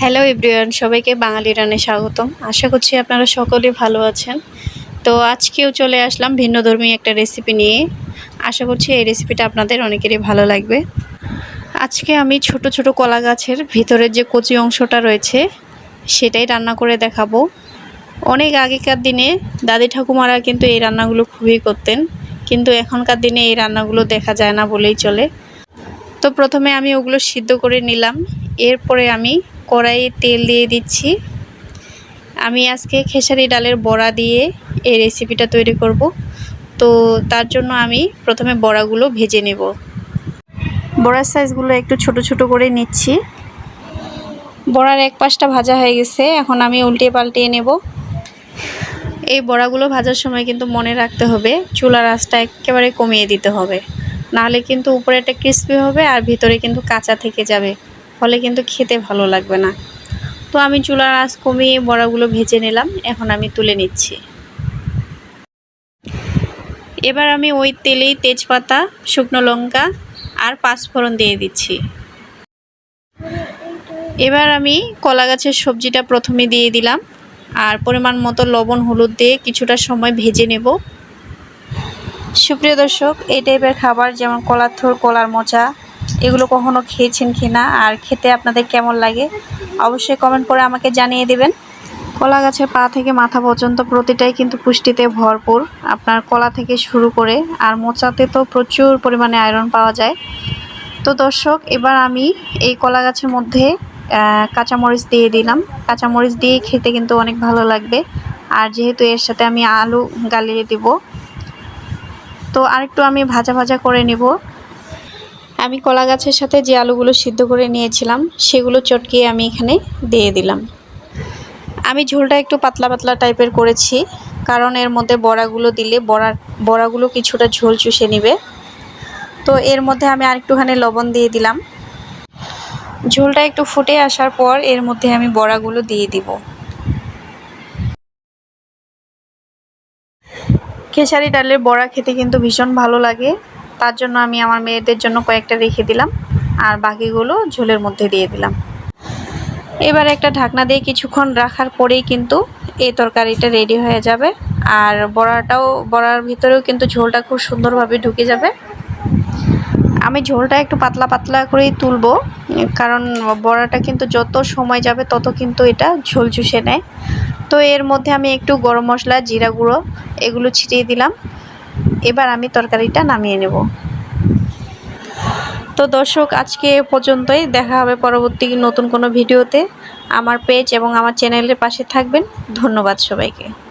Hello everyone সবাইকে বাঙালি রানে স্বাগতম। আশা করছি আপনারা সকলে ভালো আছেন। তো আজকেও চলে আসলাম ভিন্নধর্মী একটা রেসিপি নিয়ে। আশা করছি এই রেসিপিটা আপনাদের অনেকেরই ভালো লাগবে। আজকে আমি ছোট ছোট কলা গাছের ভিতরের যে কচি অংশটা রয়েছে, সেটাই রান্না করে দেখাবো। অনেক আগেকার দিনে দাদি ঠাকুমারা কিন্তু এই রান্নাগুলো খুবই করতেন। কিন্তু এখনকার দিনে এই রান্নাগুলো দেখা যায় না বলেই চলে। তো প্রথমে আমি ওগুলো সিদ্ধ করে নিলাম। এরপরে আমি কড়াইয়ে তেল দিয়ে দিচ্ছি। আমি আজকে খেসারি ডালের বড়া দিয়ে এই রেসিপিটা তৈরি করব। তো তার জন্য আমি প্রথমে বড়াগুলো ভেজে নেব। বড়ার সাইজগুলো একটু ছোট ছোট করে নিচ্ছি। বড়ার এক পাশটা ভাজা হয়ে গেছে। এখন আমি উল্টিয়ে পাল্টিয়ে নেব। এই বড়াগুলো ভাজার সময় কিন্তু মনে রাখতে হবে, চুলার আঁচটা একেবারে কমিয়ে দিতে হবে। নাহলে কিন্তু উপরে একটা ক্রিস্পি হবে আর ভিতরে কিন্তু কাঁচা থেকে যাবে। ফলে কিন্তু খেতে ভালো লাগবে না। তো আমি চুলার আঁচ কমিয়ে বড়াগুলো ভেজে নিলাম, এখন আমি তুলে নিচ্ছি। এবার আমি ওই তেলেই তেজপাতা, শুকনো লঙ্কা আর পাঁচফোড়ন দিয়ে দিচ্ছি। এবার আমি কলা গাছের সবজিটা প্রথমে দিয়ে দিলাম, আর পরিমাণ মতো লবণ, হলুদ দিয়ে কিছুটা সময় ভেজে নেব। সুপ্রিয় দর্শক, এই টাইপের খাবার যেমন কলার থোর কলার মোচা এগুলো কখনো খেয়েছেন কি না আর খেতে আপনাদের কেমন লাগে অবশ্যই কমেন্ট করে আমাকে জানিয়ে দেবেন। কলা গাছের পা থেকে মাথা পর্যন্ত প্রতিটাই কিন্তু পুষ্টিতে ভরপুর। আপনার কলা থেকে শুরু করে আর মোচাতে তো প্রচুর পরিমাণে আয়রন পাওয়া যায়। তো দর্শক, এবার আমি এই কলা গাছের মধ্যে কাঁচামরিচ দিয়ে দিলাম। কাঁচামরিচ দিয়ে খেতে কিন্তু অনেক ভালো লাগবে। আর যেহেতু এর সাথে আমি আলু গালিয়ে দিব, তো আরেকটু আমি ভাজা ভাজা করে নিব। আমি কলা গাছের সাথে যে আলুগুলো সিদ্ধ করে নিয়েছিলাম, সেগুলো চটকিয়ে আমি এখানে দিয়ে দিলাম। আমি ঝোলটা একটু পাতলা পাতলা টাইপের করেছি, কারণ এর মধ্যে বড়াগুলো দিলে বড়া, বড়াগুলো কিছুটা ঝোল চুষে নিবে। তো এর মধ্যে আমি আরেকটুখানি লবণ দিয়ে দিলাম। ঝোলটা একটু ফুটে আসার পর এর মধ্যে আমি বড়াগুলো দিয়ে দিব। খেসারি ডালের বড়া খেতে কিন্তু ভীষণ ভালো লাগে। তার জন্য আমি আমার মেয়েদের জন্য কয়েকটা রেখে দিলাম আর বাকিগুলো ঝোলের মধ্যে দিয়ে দিলাম। এবার একটা ঢাকনা দিয়ে কিছুক্ষণ রাখার পরেই কিন্তু এই তরকারিটা রেডি হয়ে যাবে। আর বড়াটাও, বড়ার ভিতরেও কিন্তু ঝোলটা খুব সুন্দরভাবে ঢুকে যাবে। আমি ঝোলটা একটু পাতলা পাতলা করেই তুলবো, কারণ বড়াটা কিন্তু যত সময় যাবে তত কিন্তু এটা ঝোল চুষে নেয়। তো এর মধ্যে আমি একটু গরম মশলা, জিরা গুঁড়ো এগুলো ছিটিয়ে দিলাম। এবার আমি তরকারিটা নামিয়ে নেব। তো দর্শক, আজকে পর্যন্তই। দেখা হবে পরবর্তী নতুন কোনো ভিডিওতে। আমার পেজ এবং আমার চ্যানেলের পাশে থাকবেন। ধন্যবাদ সবাইকে।